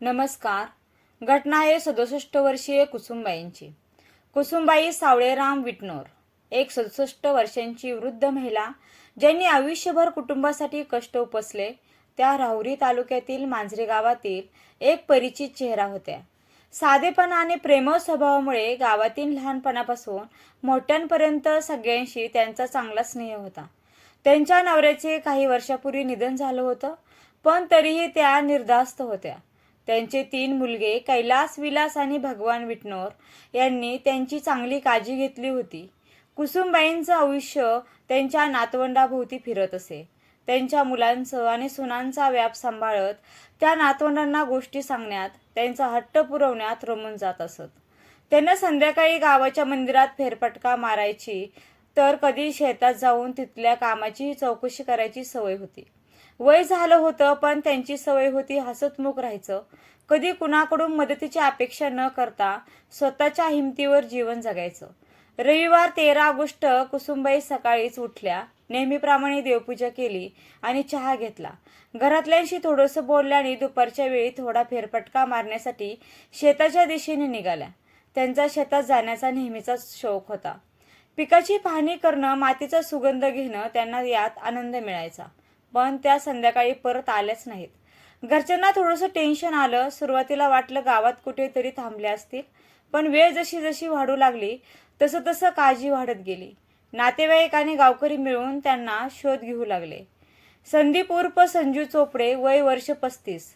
नमस्कार. घटना आहे सदुसष्ट वर्षीय कुसुमबाईंची. कुसुमबाई सावळेराम विटनोर एक सदुसष्ट वर्षांची वृद्ध महिला ज्यांनी आयुष्यभर कुटुंबासाठी कष्ट उपसले त्या राहुरी तालुक्यातील मांजरे गावातील एक परिचित चेहरा होत्या. साधेपणा आणि प्रेमळ स्वभावामुळे गावातील लहानपणापासून मोठ्यांपर्यंत सगळ्यांशी त्यांचा चांगला स्नेह होता. त्यांच्या नवऱ्याचे काही वर्षापूर्वी निधन झालं होतं पण तरीही त्या निर्धास्त होत्या. त्यांचे तीन मुलगे कैलास विलास आणि भगवान विटनोर यांनी त्यांची चांगली काळजी घेतली होती. कुसुमबाईंचं आयुष्य त्यांच्या नातवंडाभोवती फिरत असे. त्यांच्या मुलांचं आणि सुनांचा व्याप सांभाळत त्या नातवंडांना गोष्टी सांगण्यात त्यांचा हट्ट पुरवण्यात रमून जात असत. त्यांना संध्याकाळी गावाच्या मंदिरात फेरफटका मारायची तर कधी शेतात जाऊन तिथल्या कामाची चौकशी करायची सवय होती. वय झालं होतं पण त्यांची सवय होती हसतमुख राहायचं. कधी कुणाकडून मदतीची अपेक्षा न करता स्वतःच्या हिमतीवर जीवन जगायचं. रविवार तेरा ऑगस्ट कुसुमबाई सकाळीच उठल्या नेहमीप्रमाणे देवपूजा केली आणि चहा घेतला. घरातल्यांशी थोडंसं बोलल्याने दुपारच्या वेळी थोडा फेरफटका मारण्यासाठी शेताच्या दिशेने निघाल्या. त्यांचा शेतात जाण्याचा नेहमीचा शौक होता. पिकाची पाहणी करणं मातीचा सुगंध घेणं त्यांना यात आनंद मिळायचा. पण त्या संध्याकाळी परत आल्याच नाहीत. घरच्यांना थोडंसं टेन्शन आलं. सुरुवातीला वाटलं गावात कुठेतरी थांबल्या असतील. पण वेळ जशी जशी वाढू लागली तसं तसं काळजी वाढत गेली. नातेवाईक आणि गावकरी मिळून त्यांना शोध घेऊ लागले. संदीप उर्फ संजू चोपडे वय वर्ष पस्तीस.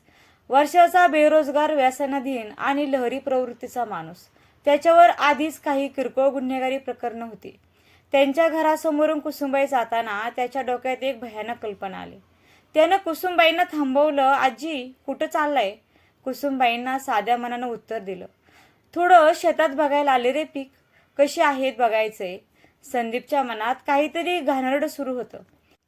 वर्षाचा बेरोजगार व्यसनाधीन आणि लहरी प्रवृत्तीचा माणूस. त्याच्यावर आधीच काही किरकोळ गुन्हेगारी प्रकरणं होती. त्यांच्या घरासमोरून कुसुमबाई जाताना त्याच्या डोक्यात एक भयानक कल्पना आली. त्यानं कुसुमबाईंना थांबवलं आजी कुठं चाललंय? कुसुमबाईंना साध्या मनानं उत्तर दिलं. थोडं शेतात बघायला आले रे पीक. कशी आहेत बघायचे? संदीपच्या मनात काहीतरी घाणरड सुरू होतं.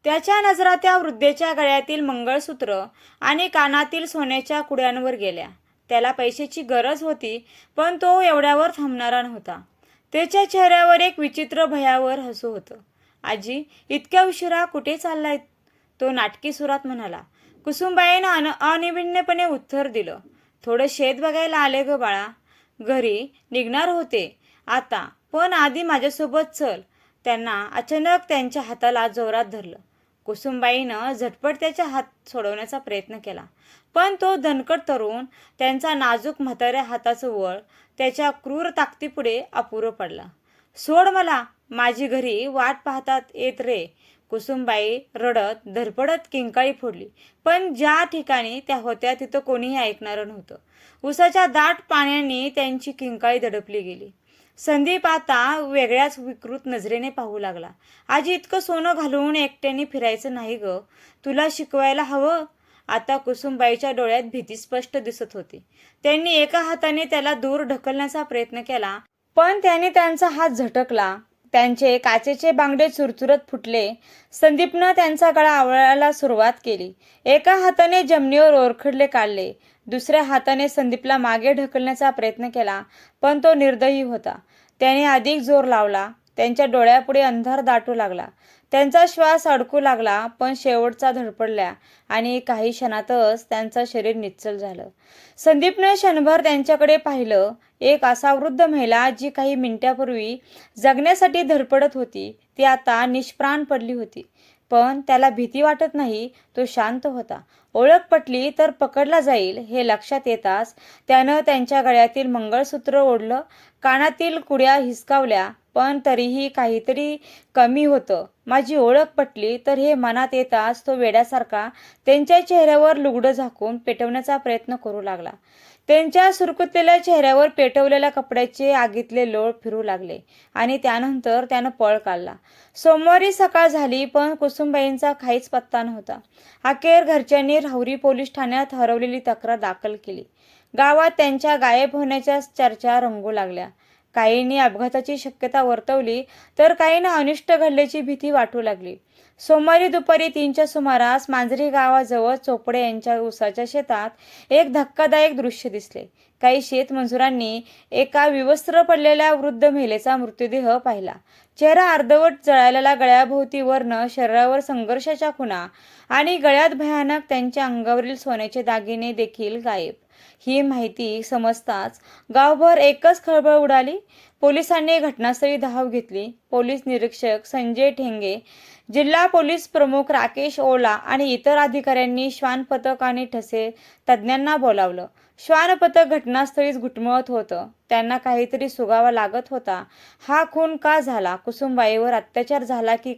त्याच्या नजरा त्या वृद्धेच्या गळ्यातील मंगळसूत्र आणि कानातील सोन्याच्या कुड्यांवर गेल्या. त्याला पैशाची गरज होती पण तो एवढ्यावर थांबणारा नव्हता. त्याच्या चेहऱ्यावर एक विचित्र भयावर हसू होतं. आजी इतक्या उशिरा कुठे चाललाय? तो नाटकी सुरात म्हणाला. कुसुमबाईनं अन अनिभिन्नपणे उत्तर दिलं. थोडं शेत बघायला आले ग बाळा. घरी निघणार होते. आता पण आधी माझ्यासोबत चल. त्यांना अचानक त्यांच्या हाताला जोरात धरलं. कुसुमबाईनं झटपट त्याचा हात सोडवण्याचा प्रयत्न केला. पण तो धनकट तरुण त्यांचा नाजूक म्हाताऱ्या हाताचं वळ त्याच्या क्रूर ताकदीपुढे अपुरं पडला. सोड मला माझी घरी वाट पाहतात येत रे. कुसुमबाई रडत धडपडत किंकाळी फोडली. पण ज्या ठिकाणी त्या होत्या तिथं कोणीही ऐकणारं नव्हतं. उसाच्या दाट पाण्याने त्यांची किंकाळी दडपली गेली. संदीप आता वेगळ्याच विकृत नजरेने पाहू लागला. आजी इतकं सोनं घालून एकट्याने फिरायचं नाही ग. तुला शिकवायला हवं? आता कुसुमबाईच्या डोळ्यात भीती स्पष्ट दिसत होती. त्यांनी एका हाताने त्याला दूर ढकलण्याचा प्रयत्न केला पण त्याने त्यांचा हात झटकला. त्यांचे काचेचे बांगडे चुरचुरत फुटले. संदीपनं त्यांचा गळा आवळायला सुरुवात केली. एका हाताने जमिनीवर ओरखडले काढले. दुसऱ्या हाताने संदीपला मागे ढकलण्याचा प्रयत्न केला पण तो निर्दयी होता. त्याने अधिक जोर लावला त्यांच्या डोळ्यापुढे अंधार दाटू लागला. त्यांचा श्वास अडकू लागला पण शेवटचा धडपडल्या आणि काही क्षणातच त्यांचं शरीर निश्चल झालं. संदीपने क्षणभर त्यांच्याकडे पाहिलं एक असा वृद्ध महिला जी काही मिनिटापूर्वी जगण्यासाठी धडपडत होती ती आता निष्प्राण पडली होती. पण त्याला भीती वाटत नाही तो शांत होता. ओळख पटली तर पकडला जाईल हे लक्षात येताच त्यानं त्यांच्या गळ्यातील मंगळसूत्र ओढलं. कानातील कुड्या हिसकावल्या पण तरीही काहीतरी कमी होतं. माझी ओळख पटली तर हे मनात येताच तो वेड्यासारखा त्यांच्या चेहऱ्यावर लुगडं झाकून पेटवण्याचा प्रयत्न करू लागला. त्यांच्या सुरकुतलेल्या चेहऱ्यावर पेटवलेल्या कपड्याचे आगीतले लोळ फिरू लागले आणि त्यानंतर त्यानं पळ काढला. सोमवारी सकाळ झाली पण कुसुमबाईंचा काहीच पत्ता नव्हता. अखेर घरच्यांनी राहुरी पोलीस ठाण्यात हरवलेली तक्रार दाखल केली. गावात त्यांच्या गायब होण्याच्या चर्चा रंगू लागल्या. काहींनी अपघाताची शक्यता वर्तवली तर काहींना अनिष्ट घडल्याची भीती वाटू लागली. सोमवारी दुपारी तीनच्या सुमारास मांजरी गावाजवळ चोपडे यांच्या उसाच्या शेतात एक धक्कादायक दृश्य दिसले. काही शेतमजुरांनी एका विवस्त्र पडलेल्या वृद्ध महिलेचा मृत्यूदेह पाहिला. चेहरा अर्धवट जळालेला गळ्याभोवती वर्ण शरीरावर संघर्षाच्या खुणा आणि गळ्यात भयानक त्यांच्या अंगावरील सोन्याचे दागिने देखील गायब. ही माहिती समजताच गावभर एकच खळबळ उडाली. पोलिसांनी घटनास्थळी धाव घेतली. पोलीस निरीक्षक संजय ठेंगे जिल्हा पोलीस प्रमुख राकेश ओला आणि इतर अधिकाऱ्यांनी श्वान पथक आणि ठसे तज्ज्ञांना बोलावलं. श्वान पथक घटनास्थळीच घुटमळत होतं. त्यांना काहीतरी सुगावा लागत होता. हा खून का झाला? कुसुमबाईवर अत्याचार झाला की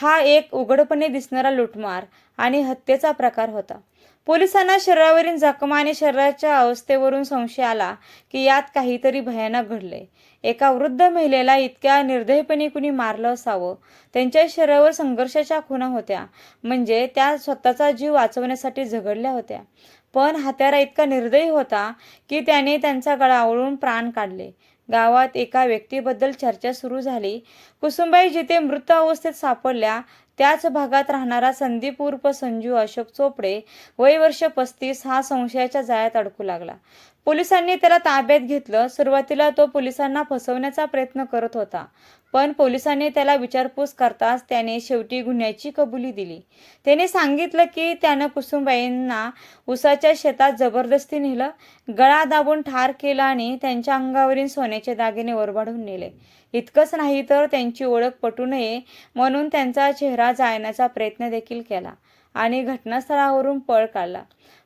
हा एक उघडपणे दिसणारा लुटमार आणि हत्येचा प्रकार होता. पोलिसांना शरीरावरील जखमा आणि शरीराच्या अवस्थेवरून संशय आला की यात काहीतरी भयानक घडले एका वृद्ध महिलेला इतक्या निर्दयपणे कुणी मारलं असावं? त्यांच्या शरीरावर संघर्षाच्या खुणा होत्या. म्हणजे त्या स्वतःचा जीव वाचवण्यासाठी झगडल्या होत्या. पण हत्यारा इतका निर्दयी होता की त्याने त्यांचा गळा आवळून प्राण काढले. गावात एका व्यक्तीबद्दल चर्चा सुरू झाली. कुसुमबाई जिथे मृत अवस्थेत सापडल्या त्याच भागात राहणारा संदीप उर्फ संजू अशोक चोपडे वय वर्ष पस्तीस हा संशयाच्या जाळ्यात अडकू लागला. पोलिसांनी त्याला ताब्यात घेतलं. सुरुवातीला तो पोलिसांना फसवण्याचा प्रयत्न करत होता. पण पोलिसांनी त्याला विचारपूस करताच त्याने शेवटी गुन्ह्याची कबुली दिली. त्याने सांगितलं की त्यानं कुसुमबाईंना उसाच्या शेतात जबरदस्ती नेलं गळा दाबून ठार केला आणि त्यांच्या अंगावरील सोन्याचे दागिने ओरबाडून नेले. इतकंच नाही तर त्यांची ओळख पटू नये म्हणून त्यांचा चेहरा जाळण्याचा प्रयत्न देखील केला आणि घटनास्थळावरून पळ काढला.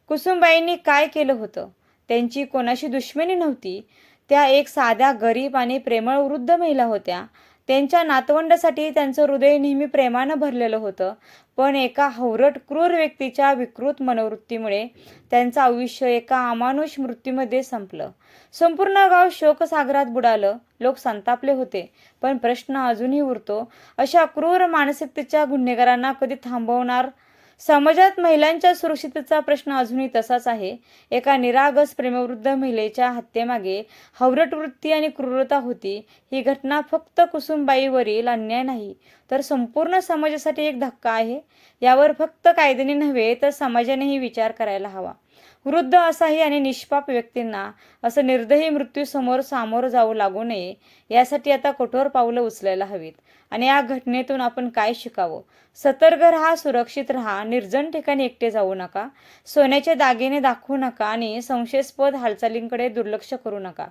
कुसुमबाईंनी काय केलं होतं? त्यांची कोणाशी दुश्मनी नव्हती? त्या एक साध्या गरीब आणि प्रेमळ वृद्ध महिला होत्या. त्यांच्या नातवंडासाठी त्यांचं हृदय नेहमी प्रेमानं भरलेलं होतं. पण एका हवरट क्रूर व्यक्तीच्या विकृत मनोवृत्तीमुळे त्यांचं आयुष्य एका अमानुष मृत्यूमध्ये संपलं. संपूर्ण गाव शोकसागरात बुडालं. लोक संतापले होते. पण प्रश्न अजूनही उरतो. अशा क्रूर मानसिकतेच्या गुन्हेगारांना कधी थांबवणार समाजात महिलांच्या सुरक्षिततेचा प्रश्न अजूनही तसाच आहे. एका निरागस प्रेमवृद्ध महिलेच्या हत्येमागे हवरट वृत्ती आणि क्रूरता होती. ही घटना फक्त कुसुमबाईवरील अन्याय नाही तर संपूर्ण समाजासाठी एक धक्का आहे. यावर फक्त कायद्याने नव्हे तर समाजानेही विचार करायला हवा. वृद्ध असाही आणि निष्पाप व्यक्तींना असं निर्दयी मृत्यूसमोर सामोरं जाऊ लागू नये यासाठी आता कठोर पावलं उचलायला हवीत. आणि या घटनेतून आपण काय शिकावं? सतर्क राहा सुरक्षित राहा निर्जन ठिकाणी एकटे जाऊ नका सोन्याचे दागिने दाखवू नका आणि संशयास्पद हालचालींकडे दुर्लक्ष करू नका.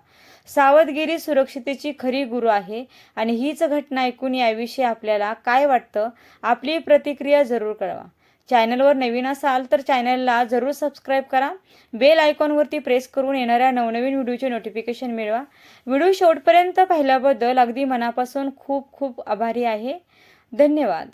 सावधगिरी सुरक्षितेची खरी गुरु आहे आणि हीच घटना ऐकून याविषयी आपल्याला काय वाटतं? आपली प्रतिक्रिया जरूर कळवा. चॅनलवर नवीन असाल तर चॅनलला जरूर सबस्क्राईब करा. बेल आयकॉनवरती प्रेस करून येणाऱ्या नवनवीन व्हिडिओचे नोटिफिकेशन मिळवा. व्हिडिओ शेवटपर्यंत पाहिल्याबद्दल अगदी मनापासून खूप खूप आभारी आहे. धन्यवाद.